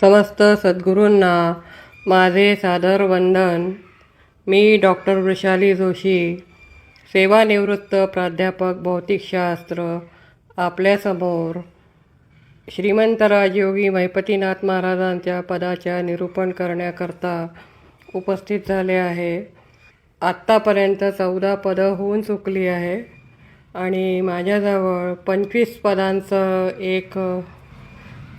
समस्त सद्गुरूंना माझे सादर वंदन. मी डॉक्टर वृषाली जोशी सेवानिवृत्त प्राध्यापक भौतिकशास्त्र आपल्यासमोर श्रीमंत राजयोगी महिपतीनाथ महाराजांच्या पदाच्या निरूपण करण्याकरता उपस्थित झाले आहे. आत्तापर्यंत चौदा पदं होऊन चुकली आहे आणि माझ्याजवळ पंचवीस पदांचं एक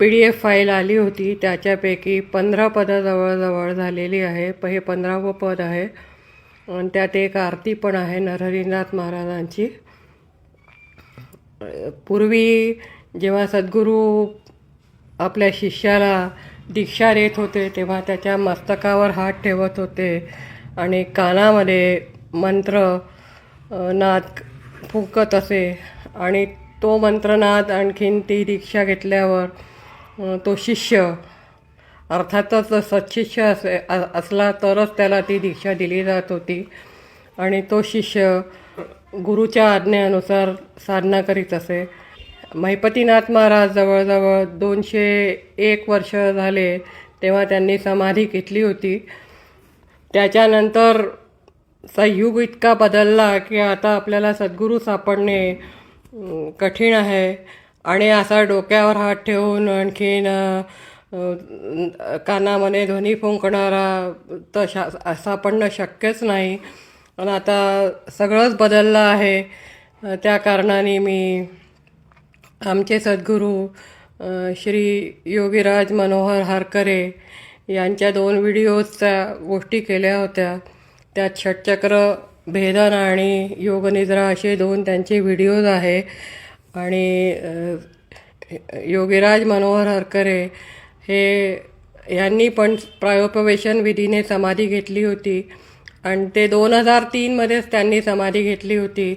पी डी एफ फाईल आली होती त्याच्यापैकी पंधरा पदं जवळजवळ झालेली आहे. प हे पंधरावं पद आहे. आणि त्यात एक आरती पण आहे नरहरीनाथ महाराजांची. पूर्वी जेव्हा सद्गुरू आपल्या शिष्याला दीक्षा देत होते तेव्हा त्याच्या मस्तकावर हात ठेवत होते. आणि कानामध्ये मंत्र नाद फुंकत असे. आणि तो मंत्रनाद आणखीन ती दीक्षा घेतल्यावर तो शिष्य. अर्थातच सत्शिष्य असे असला तरच त्याला ती दीक्षा दिली जात होती. आणि तो शिष्य गुरुच्या आज्ञेनुसार साधना करीत असे. महिपतीनाथ महाराज जवळजवळ दोनशे एक वर्ष झाले तेव्हा त्यांनी समाधी घेतली होती. त्याच्यानंतर संयुग युग इतका बदलला की आता आपल्याला सद्गुरू सापडणे कठीण आहे. आणि असा डोक्यावर हात ठेवून आणखीन कानामध्ये ध्वनी फुंकणारा तर शा सापडणं शक्यच नाही. आणि आता सगळंच बदललं आहे. त्या कारणाने मी आमचे सद्गुरू श्री योगीराज मनोहर हारकरे यांच्या दोन व्हिडिओजच्या गोष्टी केल्या होत्या. त्यात षटचक्र भेदन आणि योगनिद्रा असे दोन त्यांचे व्हिडिओज आहे. आणि योगीराज मनोहर हरकरे हे यांनी पण प्रायोपवेशन विधीने समाधी घेतली होती. आणि ते दोन हजार तीनमध्येच त्यांनी समाधी घेतली होती.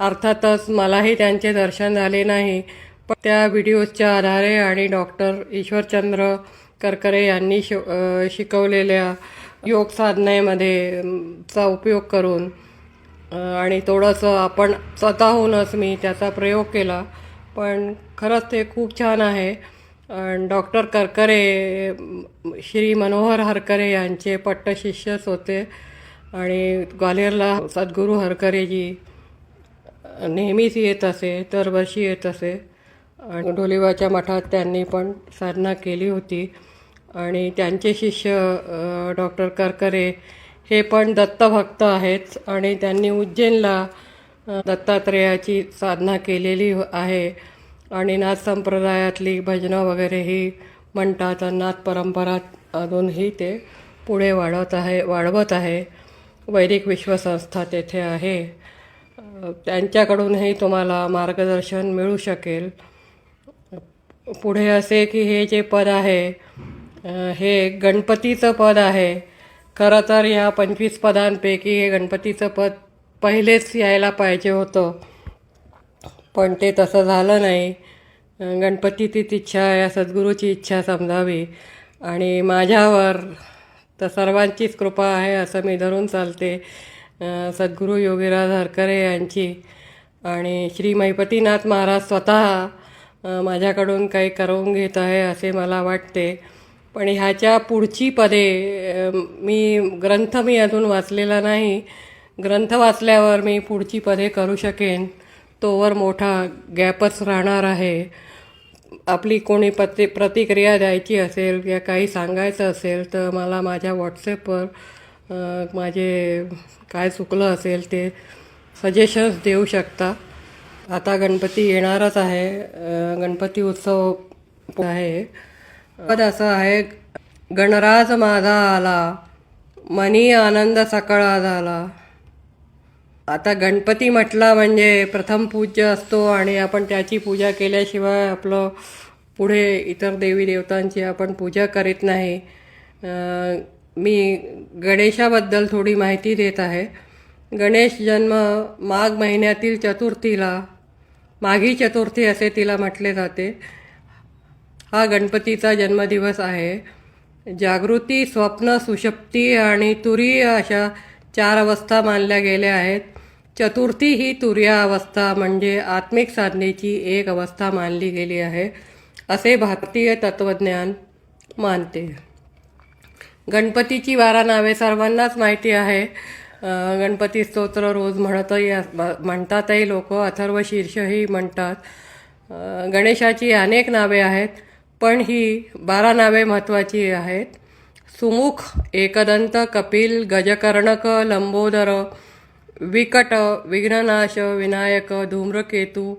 अर्थातच मलाही त्यांचे दर्शन झाले नाही. पण त्या व्हिडिओजच्या आधारे आणि डॉक्टर ईश्वरचंद्र करकरे यांनी शिकवलेल्या योग साधनेमध्ये चा उपयोग करून आणि थोडंसं आपण स्वतःहूनच मी त्याचा प्रयोग केला. पण खरंच ते खूप छान आहे. आणि डॉक्टर करकरे श्री मनोहर हरकरे यांचे पट्टशिष्यच होते. आणि ग्वालियरला सद्गुरू हरकरेजी नेहमीच येत असे दरवर्षी येत असे. आणि ढोलीबाच्या मठात त्यांनी पण साधना केली होती. आणि त्यांचे शिष्य डॉक्टर करकरे हे पण दत्तभक्त आहेत आणि त्यांनी उज्जैनला दत्तात्रेयाची साधना केलेली आहे. आणि नाथ संप्रदायातली भजनं वगैरेही म्हणतात नाथ परंपरा अजूनही ते पुढे वाढवत आहे वाढवत आहे. वैदिक विश्वसंस्था तेथे आहे. त्यांच्याकडूनही तुम्हाला मार्गदर्शन मिळू शकेल. पुढे असे की हे जे पद आहे हे गणपतीचं पद आहे. खरं तर ह्या पंचवीस पदांपैकी हे गणपतीचं पद पहिलेच यायला पाहिजे होतं. पण ते तसं झालं नाही. गणपतीचीच इच्छा या सद्गुरूची इच्छा समजावी. आणि माझ्यावर तर सर्वांचीच कृपा आहे असं मी धरून चालते सद्गुरू योगीराज हरकरे यांची. आणि श्री महिपतीनाथ महाराज स्वतः माझ्याकडून काही करून घेत आहे असे मला वाटते. पण ह्याच्या पुढची पदे मी ग्रंथ मी अजून वाचलेला नाही. ग्रंथ वाचल्यावर मी पुढची पदे करू शकेन. तोवर मोठा गॅपच राहणार आहे. आपली कोणी पति प्रतिक्रिया द्यायची असेल या काही सांगायचं असेल तर मला माझ्या व्हॉट्सॲपवर माझे काय चुकलं असेल ते सजेशन्स देऊ शकता. आता गणपती येणारच आहे. गणपती उत्सव आहे. पद असं आहे गणराज माझा आला मनी आनंद सकळा झाला आता गणपती म्हटला म्हणजे प्रथम पूज्य असतो आणि आपण त्याची पूजा केल्याशिवाय आपलं पुढे इतर देवी देवतांची आपण पूजा करीत नाही. मी गणेशाबद्दल थोडी माहिती देत आहे. गणेश जन्म माघ महिन्यातील चतुर्थीला माघी चतुर्थी असे तिला म्हटले जाते. हा गणपतीचा जन्मदिवस आहे. जागृती स्वप्न सुशक्ती आणि तुरीय अशा चार अवस्था मानल्या गेल्या आहेत. चतुर्थी ही तुर्या अवस्था म्हणजे आत्मिक साधनेची एक अवस्था मानली गेली आहे असे भारतीय तत्त्वज्ञान मानते. गणपतीची बारा नावे सर्वांनाच माहिती आहे. गणपती स्तोत्र रोज म्हणतही म्हणतातही लोक अथर्व शीर्षही म्हणतात. गणेशाची अनेक नावे आहेत. पण ही बारा नावे महत्त्वाची आहेत. सुमुख एकदंत कपिल गजकर्णक लंबोदर विकट विघ्ननाश विनायक धूम्रकेतू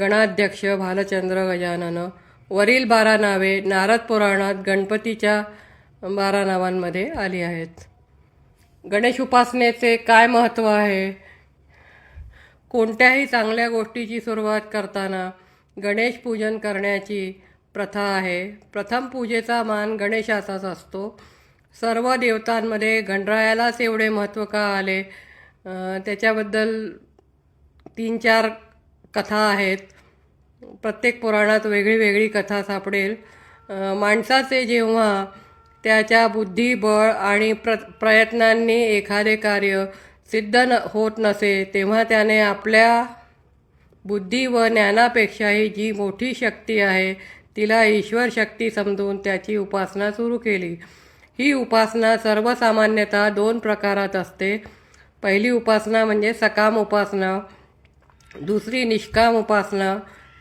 गणाध्यक्ष भालचंद्र गजानन. वरील बारा नावे नारद पुराणात गणपतीच्या बारा नावांमध्ये आली आहेत. गणेश उपासनेचे काय महत्त्व आहे? कोणत्याही चांगल्या गोष्टीची सुरुवात करताना गणेश पूजन करण्याची प्रथा आहे. प्रथम पूजेचा मान गणेशाचाच असतो. सर्व देवतांमध्ये गणरायालाच एवढे महत्त्व का आले? त्याच्याबद्दल तीन चार कथा आहेत. प्रत्येक पुराणात वेगळी वेगळी कथा सापडेल. माणसाचे जेव्हा त्याच्या बुद्धिबळ आणि प्र प्रयत्नांनी एखादे कार्य सिद्ध न होत नसे तेव्हा त्याने आपल्या बुद्धी व ज्ञानापेक्षाही जी मोठी शक्ती आहे तिला ईश्वर शक्ती समजून त्याची उपासना सुरू केली. ही उपासना सर्वसामान्यतः दोन प्रकारात असते. पहिली उपासना म्हणजे सकाम उपासना दुसरी निष्काम उपासना.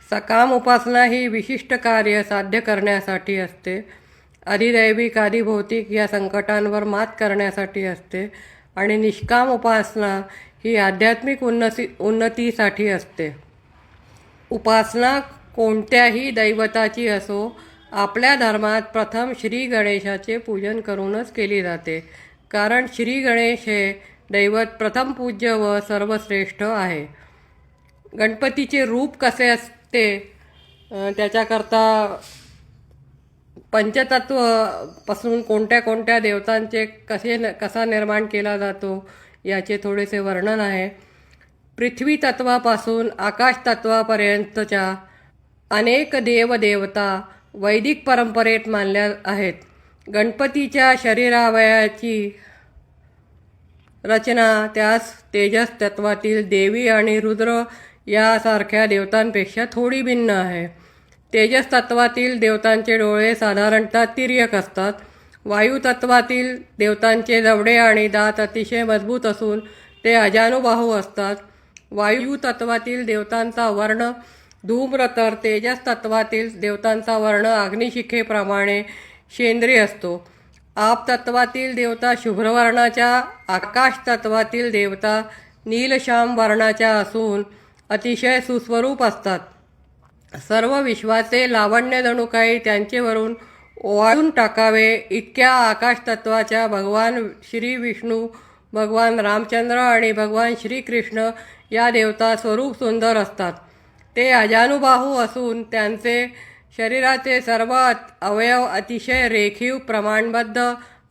सकाम उपासना ही विशिष्ट कार्य साध्य करण्यासाठी असते. अधिदैविक आधिभौतिक या संकटांवर मात करण्यासाठी असते. आणि निष्काम उपासना ही आध्यात्मिक उन्नती उन्नतीसाठी असते. उपासना कोणत्याही दैवताची असो आपल्या धर्मात प्रथम श्री गणेशाचे पूजन करूनच केली जाते. कारण श्री गणेश हे दैवत प्रथम पूज्य व सर्वश्रेष्ठ आहे. गणपतीचे रूप कसे असते त्याच्याकरता पंचतत्वपासून कोणत्या कोणत्या देवतांचे कसे न कसा निर्माण केला जातो याचे थोडेसे वर्णन आहे. पृथ्वी तत्वापासून आकाश तत्वापर्यंतच्या अनेक देवदेवता वैदिक परंपरेत मानल्या आहेत. गणपतीच्या शरीरावयाची रचना त्यास तेजस तत्वातील देवी आणि रुद्र यासारख्या देवतांपेक्षा थोडी भिन्न आहे. तेजस तत्वातील देवतांचे डोळे साधारणतः तिर्यक असतात. वायुतत्वातील देवतांचे जबडे आणि दात अतिशय मजबूत असून ते अजानुबाहू असतात. वायुतत्वातील देवतांचा वर्ण धूम्रतर तेजस तत्वातील देवतांचा वर्ण अग्निशिखेप्रमाणे शेंद्री असतो. आप तत्वातील देवता शुभ्रवर्णाच्या आकाश तत्वातील देवता नीलश्याम वर्णाच्या असून अतिशय सुस्वरूप असतात. सर्व विश्वाचे लावण्य जणू काही त्यांचेवरून ओवाळून टाकावे इतक्या आकाश तत्वाच्या भगवान श्री विष्णू भगवान रामचंद्र आणि भगवान श्रीकृष्ण या देवता स्वरूप सुंदर असतात. ते अजानुबाहू असून त्यांचे शरीराचे सर्व अवयव अतिशय रेखीव प्रमाणबद्ध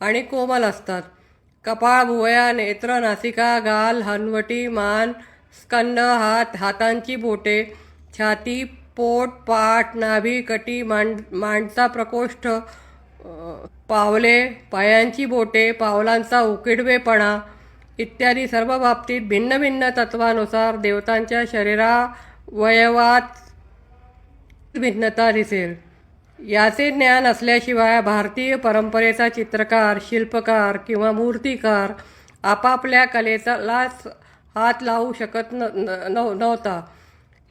आणि कोमल असतात. कपाळ भुवया नेत्र नासिका गाल हनवटी मान स्कंद हात हातांची बोटे छाती पोट पाठ नाभी कटी मांड मांडचा प्रकोष्ठ पावले पायांची बोटे पावलांचा उकिडवेपणा इत्यादी सर्व बाबतीत भिन्न भिन्न तत्वानुसार देवतांच्या वयवात भिन्नता दिसेल. याचे ज्ञान असल्याशिवाय भारतीय परंपरेचा चित्रकार शिल्पकार किंवा मूर्तिकार आपापल्या कलेचालाच हात लावू शकत न न- नव्हता.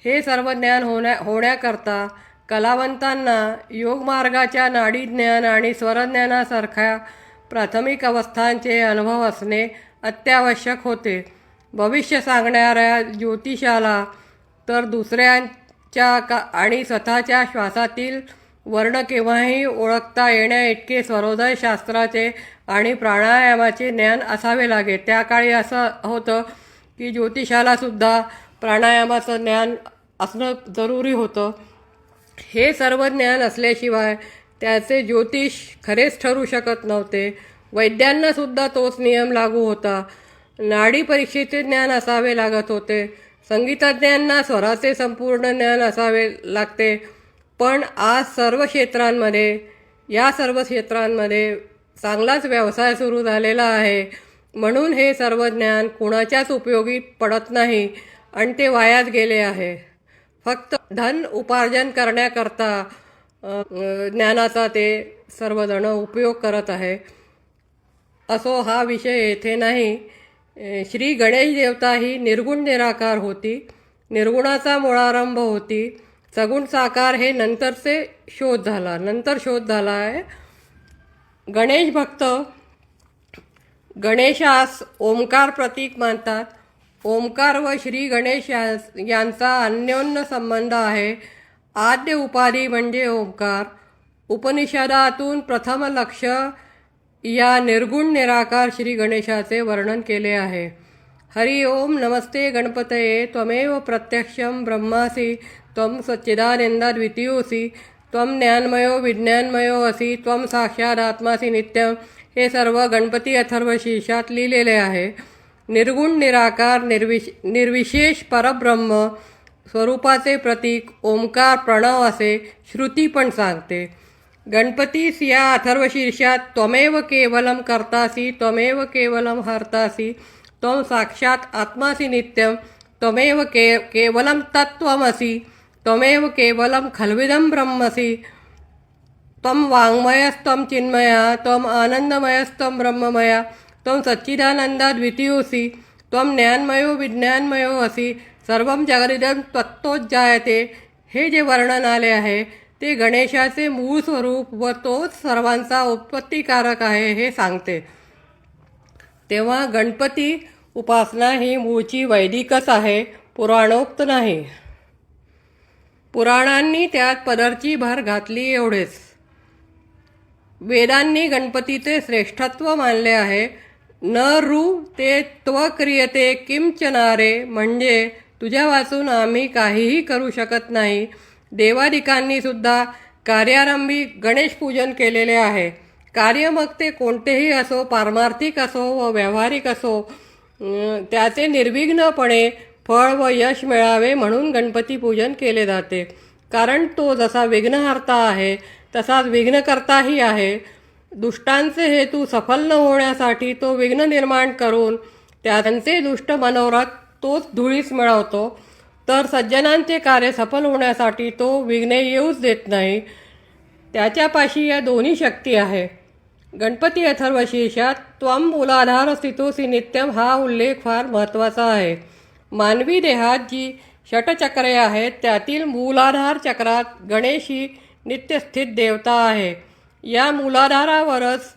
हे सर्व ज्ञान होण्या होण्याकरता कलावंतांना योगमार्गाच्या नाडी ज्ञान आणि स्वरज्ञानासारख्या प्राथमिक अवस्थांचे अनुभव असणे अत्यावश्यक होते. भविष्य सांगणाऱ्या ज्योतिषाला तर दुसऱ्यांच्या का आणि स्वतःच्या श्वासातील वर्ण केव्हाही ओळखता येण्याइतके इतके शास्त्राचे आणि प्राणायामाचे ज्ञान असावे लागे. त्या काळी असं होतं की ज्योतिषालासुद्धा प्राणायामाचं ज्ञान असणं जरुरी होतं. हे सर्व ज्ञान असल्याशिवाय त्याचे ज्योतिष खरेच ठरू शकत नव्हते. वैद्यांनासुद्धा तोच नियम लागू होता. नाडी परीक्षेचे ज्ञान असावे लागत होते. संगीतज्ञांना स्वराचे संपूर्ण ज्ञान असावे लागते. पण आज सर्व क्षेत्रांमध्ये या सर्व क्षेत्रांमध्ये चांगलाच व्यवसाय सुरू झालेला आहे. म्हणून हे सर्व ज्ञान कुणाच्याच उपयोगी पडत नाही आणि ते वायात गेले आहे. फक्त धन उपार्जन करण्याकरता ज्ञानाचा ते सर्वजण उपयोग करत आहे. असो हा विषय येथे नाही. श्री गणेश देवता ही निर्गुण निराकार होती. निर्गुणाचा मुळारंभ होती. सगुण साकार हे नंतरचे शोध झाला. नंतर शोध झाला आहे. गणेश भक्त गणेशास ओंकार प्रतीक मानतात. ओंकार व श्री गणेश यांचा अन्योन्य संबंध आहे. आद्य उपाधी म्हणजे ओंकार. उपनिषदातून प्रथम लक्ष या निर्गुण निराकार श्री गणेशाचे वर्णन केले आहे. हरि ओम नमस्ते गणपतये त्वमेव प्रत्यक्षं ब्रह्मासि त्वं सच्चिदानंदद्वितीयोसि त्वं ज्ञानमयो विज्ञानमयो असि त्वं आत्मासी नित्यं हे सर्व गणपती अथर्व शीर्षात लिहिलेले आहे. निर्गुण निराकार निर्विश निर्विशेष परब्रह्म स्वरूपाचे प्रतीक ओंकार प्रणव असे श्रुती पण सांगते. गणपतीस या अथर्वशीर्षात त्वमेव केवलम करतासी, त्वमेव केवलम हरतासी, त्वं साक्षात आत्मासी नित्यं, त्वमेव के, केवलं तत्त्वमसि, त्वमेव केवलं खल्विदं ब्रह्मसि। त्वं वाङ्मयस्त्वं चिन्मया त्वम् आनन्दमयस्त्वं ब्रह्ममया, त्वं सच्चिदानन्दाद्वितीयोऽसि त्वं ज्ञानमयो विज्ञानमयो असि सर्वं जगदिदं त्वत्तोज्जायते हे जे वर्णन आले आहे ते गणेशाचे मूळ स्वरूप व तोच सर्वांचा उत्पत्तिकारक आहे हे सांगते. तेव्हा गणपती उपासना ही मूळची वैदिकच आहे पुराणोक्त नाही. पुराणांनी त्यात पदरची भर घातली एवढेच. वेदांनी गणपतीचे श्रेष्ठत्व मानले आहे. न रु ते त्वक्रियते किंचनारे म्हणजे तुझ्या वाचून आम्ही काहीही करू शकत नाही देवादिकांनी सुद्धा कार्यारंभी गणेश पूजन केलेले आहे. कार्य मग ते कोणतेही असो पारमार्थिक असो व व्यावहारिक असो त्याचे निर्विघ्नपणे फळ व यश मिळावे म्हणून गणपती पूजन केले जाते. कारण तो जसा विघ्नहर्ता आहे तसाच विघ्नकर्ताही आहे. दुष्टांचे हेतू सफल न होण्यासाठी तो विघ्न निर्माण करून त्यांचे दुष्ट मनोरथ तोच धुळीस मिळवतो. तर सज्जनांचे कार्य सफल होण्यासाठी तो विघ्ने येऊच देत नाही. त्याच्यापाशी या दोन्ही शक्ती आहे. गणपती अथर्व शीर्षात त्वम मूलाधार स्थितोसी नित्यम हा उल्लेख फार महत्त्वाचा आहे. मानवी देहात जी षटचक्रे आहेत त्यातील मूलाधार चक्रात गणेश ही नित्यस्थित देवता आहे. या मूलाधारावरच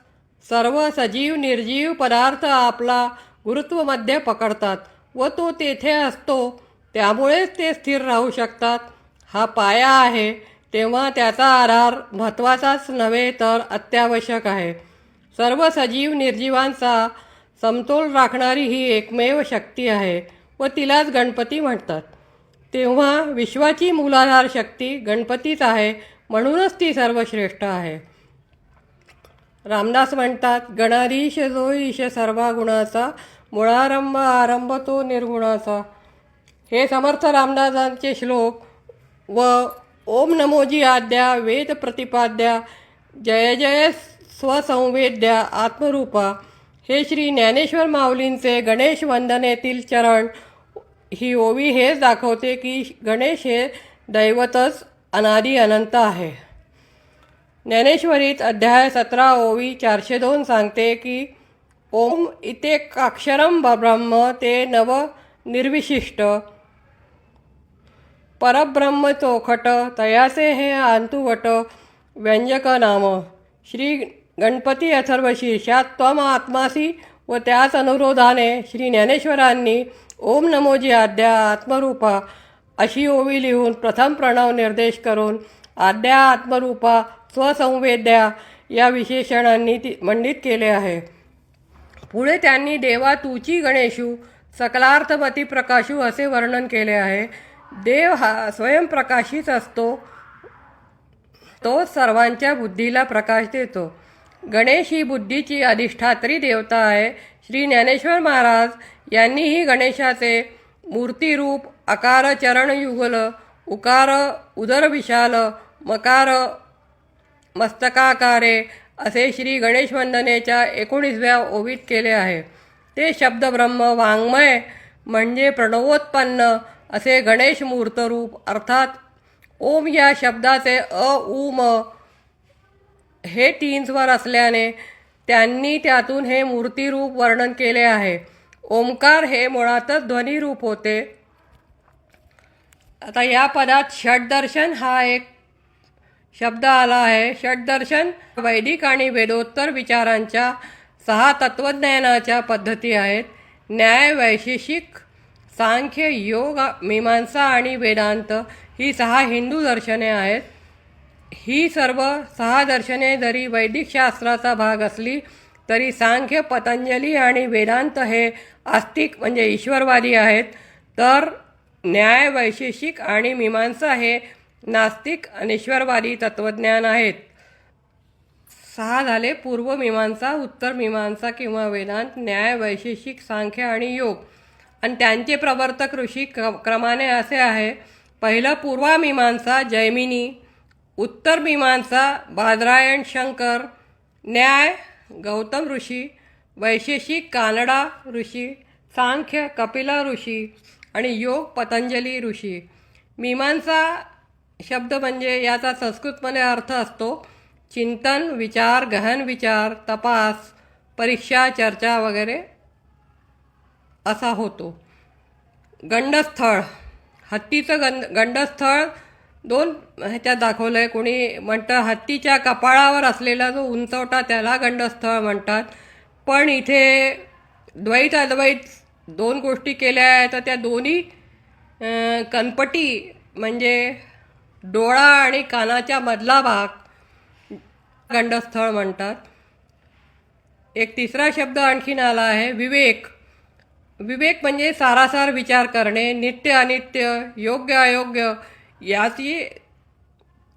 सर्व सजीव निर्जीव पदार्थ आपला गुरुत्वमध्ये पकडतात व तो तेथे असतो त्यामुळेच ते स्थिर राहू शकतात. हा पाया आहे तेव्हा त्याचा आधार महत्त्वाचाच नव्हे तर अत्यावश्यक आहे. सर्व सजीव निर्जीवांचा समतोल राखणारी ही एकमेव शक्ती आहे व तिलाच गणपती म्हणतात. तेव्हा विश्वाची मूलाधार शक्ती गणपतीच आहे म्हणूनच ती सर्वश्रेष्ठ आहे. रामदास म्हणतात गणाधीश जो ईश सर्वा गुणाचा मुळारंभ आरंभ तो निर्गुणाचा. हे समर्थ रामदासांचे श्लोक व ओम नमोजी आद्या वेद प्रतिपाद्या जय जय स्वसंवेद्या आत्मरूपा. हे श्री ज्ञानेश्वर माऊलींचे गणेश वंदनेतील चरण ही ओवी हेच दाखवते की गणेश हे दैवतच अनादी अनंत आहे. ज्ञानेश्वरीत अध्याय सतरा ओवी चारशे दोन सांगते की ओम इते काक्षरम ब्रह्म ते नव निर्विशिष्ट परब्रह्म चोखट तयासे हे आंतुवट व्यंजक नाम श्री गणपती अथर्व शीर्षात त्वम आत्मासी व त्याच अनुरोधाने श्री ज्ञानेश्वरांनी ओम नमोजी आद्या आत्मरूपा अशी ओवी लिहून प्रथम प्रणव निर्देश करून आद्या आत्मरूपा स्वसंवेद्या या विशेषणांनी ती मंडित केले आहे. पुढे त्यांनी देवा तुची गणेशू सकलार्थमती प्रकाशू असे वर्णन केले आहे. देव हा स्वयंप्रकाशीच असतो. तो सर्वांच्या बुद्धीला प्रकाश देतो. गणेश ही बुद्धीची अधिष्ठात्री देवता आहे. श्री ज्ञानेश्वर महाराज यांनीही गणेशाचे मूर्तिरूप आकार चरण युगल उकार उदर विशाल मकार मस्तकाकारे असे श्री गणेश वंदनेच्या एकोणीसव्या ओवीत केले आहे. ते शब्द ब्रह्म वाङ्मय म्हणजे प्रणवोत्पन्न असे गणेश मूर्तरूप अर्थात ओम या शब्दाचे अ उम म हे तीन स्वर असल्याने त्यांनी त्यातून हे मूर्तिरूप वर्णन केले आहे. ओंकार हे मुळातच ध्वनिरूप होते. आता या पदात षटदर्शन हा एक शब्द आला आहे. षटदर्शन वैदिक आणि वेदोत्तर विचारांच्या सहा तत्वज्ञानाच्या पद्धती आहेत. न्याय वैशेषिक सांख्य योग मीमांसा आणि वेदांत ही सहा हिंदू दर्शने आहेत. ही सर्व सहा दर्शने जरी वैदिक शास्त्राचा भाग असली तरी सांख्य पतंजली आणि वेदांत हे आस्तिक म्हणजे ईश्वरवादी आहेत. तर न्याय वैशेषिक आणि मीमांसा हे नास्तिक अनिश्वरवादी तत्त्वज्ञान आहेत. सहा झाले पूर्व मीमांसा उत्तर मीमांसा किंवा वेदांत न्याय वैशेषिक सांख्य आणि योग. आणि त्यांचे प्रवर्तक ऋषी क क्रमाने असे आहे पहिलं पूर्वामीमांसा जैमिनी उत्तर मीमांसा बादरायण शंकर न्याय गौतम ऋषी वैशेषिक कानडा ऋषी सांख्य कपिला ऋषी आणि योग पतंजली ऋषी. मीमांसा शब्द म्हणजे याचा संस्कृतमध्ये अर्थ असतो चिंतन विचार गहन विचार तपास परीक्षा चर्चा वगैरे. असा होतो. गंडस्थळ. हत्तीचं गंड गंडस्थळ दोन ह्याच्यात दाखवलं आहे कोणी म्हणतं हत्तीच्या कपाळावर असलेला जो उंचवटा त्याला गंडस्थळ म्हणतात. पण इथे द्वैत अद्वैत दोन गोष्टी केल्या आहेत. तर त्या दोन्ही कनपटी म्हणजे डोळा आणि कानाच्या मधला भाग गंडस्थळ म्हणतात. एक तिसरा शब्द आणखीन आला आहे. विवेक. विवेक म्हणजे सारासार विचार करणे नित्य अनित्य योग्य अयोग्य याची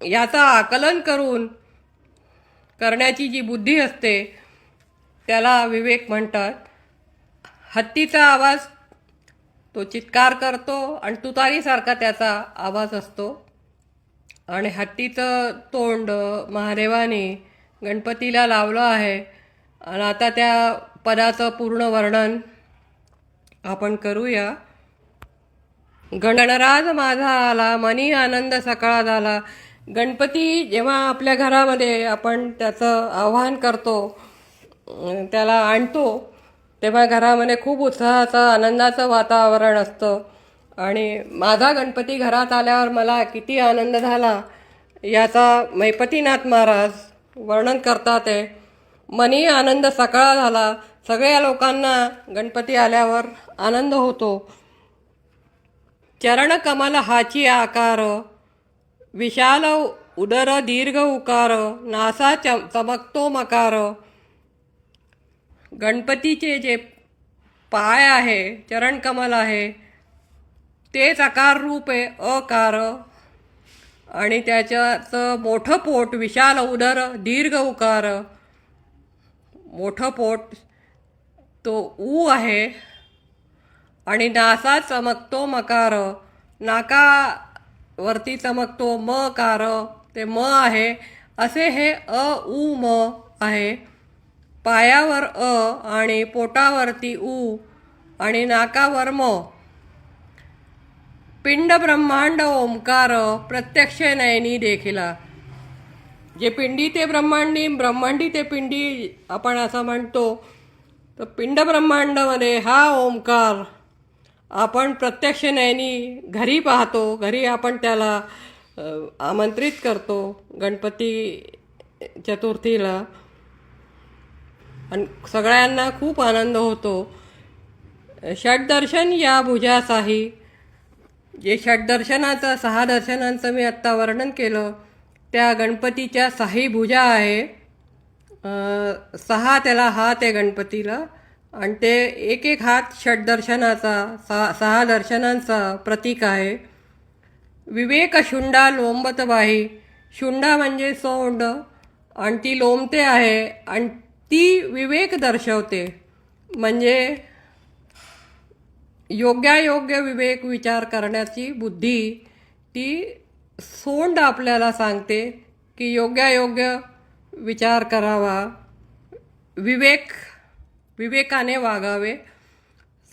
याचा आकलन करून करण्याची जी बुद्धी असते त्याला विवेक म्हणतात. हत्तीचा आवाज तो चित्कार करतो आणि तुतारीसारखा त्याचा आवाज असतो. आणि हत्तीचं तोंड महादेवाने गणपतीला लावलं आहे. आणि आता त्या पदाचं पूर्ण वर्णन आपण करूया. गणराज माझा आला मनी आनंद सकाळ झाला. गणपती जेव्हा आपल्या घरामध्ये आपण त्याचं आवाहन करतो त्याला आणतो तेव्हा घरामध्ये खूप उत्साहाचं आनंदाचं वातावरण असतं. आणि माझा गणपती घरात आल्यावर मला किती आनंद झाला याचा मैपतीनाथ महाराज वर्णन करतात आहे मनी आनंद सकाळ झाला. सगळ्या लोकांना गणपती आल्यावर आनंद होतो. चरणकमल हाची आकार विशाल उदर दीर्घ उकार नासा चम चमकतो मकार. गणपतीचे जे पाय आहे चरणकमल आहे तेच आकार रूप आहे अकार आणि त्याच्याचं मोठं पोट विशाल उदर दीर्घ उकार. मोठं पोट तो ऊ आहे. आणि नासा चमकतो मकार. नाकावरती चमकतो म कार. ते म आहे. असे हे अ उ म आहे. पायावर अ आणि पोटावरती उ आणि नाकावर म. पिंड ब्रह्मांड ओंकार प्रत्यक्ष नयनी देखिला. जे पिंडी ते ब्रह्मांडी ब्रह्मांडी ते पिंडी आपण असं म्हणतो. तर पिंड ब्रह्मांडमध्ये हा ओंकार आपण प्रत्यक्ष नयनी घरी पाहतो घरी आपण त्याला आमंत्रित करतो गणपती चतुर्थीला. आणि सगळ्यांना खूप आनंद होतो. षटदर्शन या भुजासाही जे षटदर्शनाचं सहा दर्शनांचं मी आत्ता वर्णन केलं त्या गणपतीच्या साही भुजा आहे. सहा त्याला हात आहे गणपतीला आणि ते एक एक हात षटदर्शनाचा सहा सहा दर्शनांचा प्रतीक आहे. विवेक शुंडा लोंबत बाही शुंडा म्हणजे सोंड. आणि ती लोंबते आहे आणि ती विवेक दर्शवते. म्हणजे योग्यायोग्य विवेक विचार करण्याची बुद्धी ती सोंड आपल्याला सांगते की योग्यायोग्य विचार करावा. विवेक विवेकाने वागावे.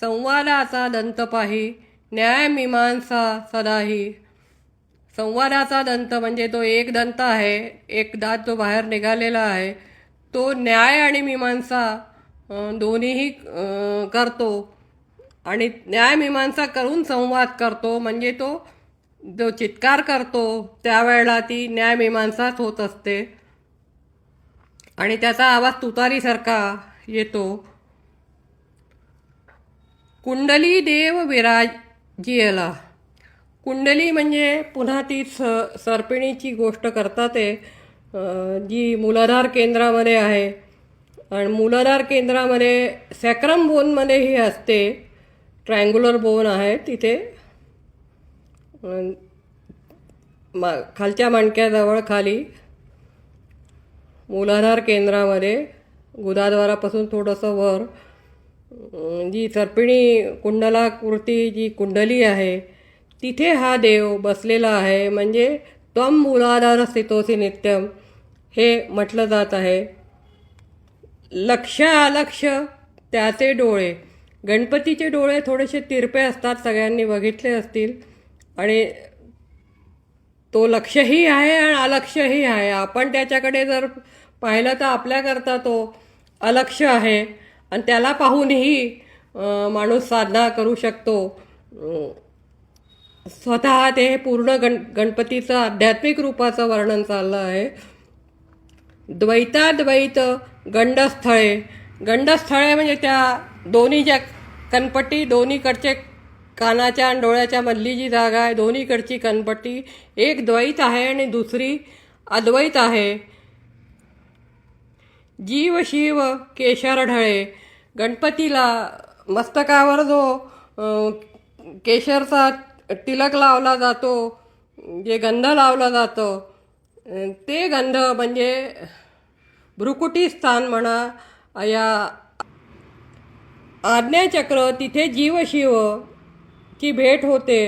संवादाचा दंतपाही न्यायमीमांसा सदाही. संवादाचा दंत म्हणजे तो एक दंत आहे एक दात जो बाहेर निघालेला आहे. तो न्याय आणि मीमांसा दोन्हीही करतो. आणि न्यायमीमांसा करून संवाद करतो म्हणजे तो जो चित्कार करतो त्यावेळेला ती न्यायमीमांसाच होत असते. आणि त्याचा आवाज तुतारीसारखा येतो. कुंडली देव विराजियला. कुंडली म्हणजे पुन्हा ती स सर्पिणीची गोष्ट करतात ते जी मूलाधार केंद्रामध्ये आहे. आणि मूलाधार केंद्रामध्ये सॅक्रम बोनमध्ये ही असते. ट्रायंग्युलर बोन आहे तिथे. मा खालच्या मणक्याजवळ खाली मूलाधार केंद्रामध्ये गुदाद्वारापासून थोडंसं वर जी सर्पिणी कुंडलाकृती जी कुंडली आहे तिथे हा देव बसलेला आहे. म्हणजे त्वम मूलाधार स्थितोसी नित्यम हे म्हटलं जात आहे. लक्ष अलक्ष त्याचे डोळे. गणपतीचे डोळे थोडेसे तिरपे असतात सगळ्यांनी बघितले असतील. आणि तो लक्षही आहे आणि अलक्षही आहे. आपण त्याच्याकडे जर पाहिलं तर आपल्याकरता तो अलक्ष आहे. आणि त्याला पाहूनही माणूस साधना करू शकतो. स्वतः ते पूर्ण गण गणपतीचं आध्यात्मिक रूपाचं वर्णन चाललं आहे. द्वैताद्वैत गंडस्थळे. गंडस्थळे म्हणजे त्या दोन्ही ज्या कनपट्टी दोन्हीकडचे कानाच्या आणि डोळ्याच्या मधली जी जागा आहे दोन्हीकडची कनपट्टी. एक द्वैत आहे आणि दुसरी अद्वैत आहे. जीव शिव केशर ढळे गणपतीला मस्तकावर जो केशरचा तिलक लावला जातो जे गंध लावला जातो ते गंध म्हणजे भ्रुकुटी स्थान म्हणा या आज्ञाचक्र तिथे जीवशिव ची भेट होते.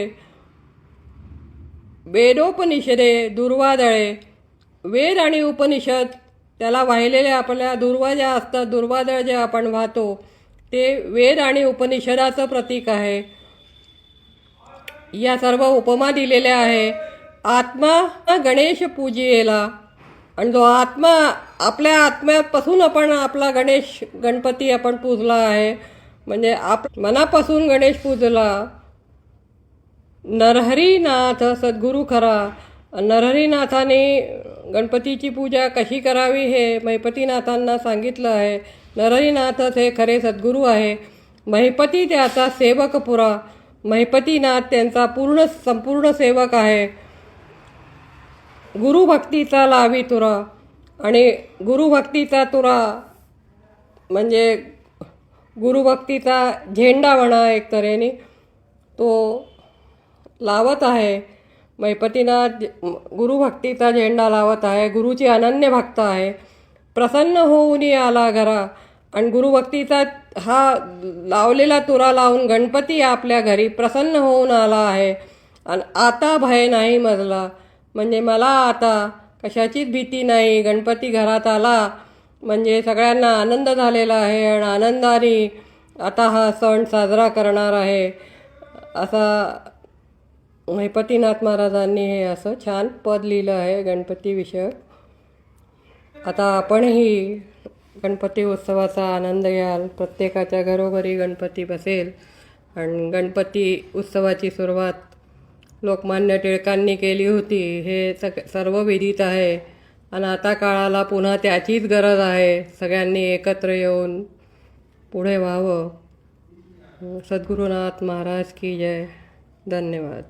वेदोपनिषदे दुर्वादळे वेद आणि उपनिषद त्याला वाहिलेल्या आपल्या दुर्वा ज्या असतात दुर्वादळ जे आपण वाहतो ते वेद आणि उपनिषदाचं प्रतीक आहे. या सर्व उपमा दिलेल्या आहे. आत्मा गणेश पूजियेला आणि जो आत्मा आपल्या आत्म्यापासून आपण आपला गणेश गणपती आपण पूजला आहे. म्हणजे आप मनापासून गणेश पूजला. नरहरीनाथ सद्गुरू खरा. नरहरीनाथाने गणपतीची पूजा कशी करावी हे महिपतीनाथांना सांगितलं आहे. नरहरीनाथच हे खरे सद्गुरू आहे. महिपती त्याचा सेवक पुरा. महिपतीनाथ त्यांचा पूर्ण संपूर्ण सेवक आहे. गुरुभक्तीचा लावी तुरा. आणि गुरुभक्तीचा तुरा म्हणजे गुरुभक्तीचा झेंडा म्हणा एक तऱ्हेने तो लावत आहे. मैपतीनाथ गुरुभक्तीचा झेंडा लावत आहे गुरुची अनन्य भक्त आहे. प्रसन्न होऊन आला घरा. आणि गुरुभक्तीचा हा लावलेला तुरा लावून गणपती आपल्या घरी प्रसन्न होऊन आला आहे. आणि आता भय नाही मजला म्हणजे मला आता कशाचीच भीती नाही गणपती घरात आला. म्हणजे सगळ्यांना आनंद झालेला आहे आणि आनंदाने आता हा सण साजरा करणार आहे. असा महिपतीनाथ महाराजांनी हे असं छान पद लिहिलं आहे गणपतीविषयक आता आपणही गणपती उत्सवाचा आनंद घ्याल प्रत्येकाच्या घरोघरी गणपती बसेल. आणि गणपती उत्सवाची सुरुवात लोकमान्य टिळकांनी केली होती हे सग सर्व विदित आहे. आणि आता काळाला पुन्हा त्याचीच गरज आहे सगळ्यांनी एकत्र येऊन पुढे व्हावं. सद्गुरुनाथ महाराज की जय. धन्यवाद.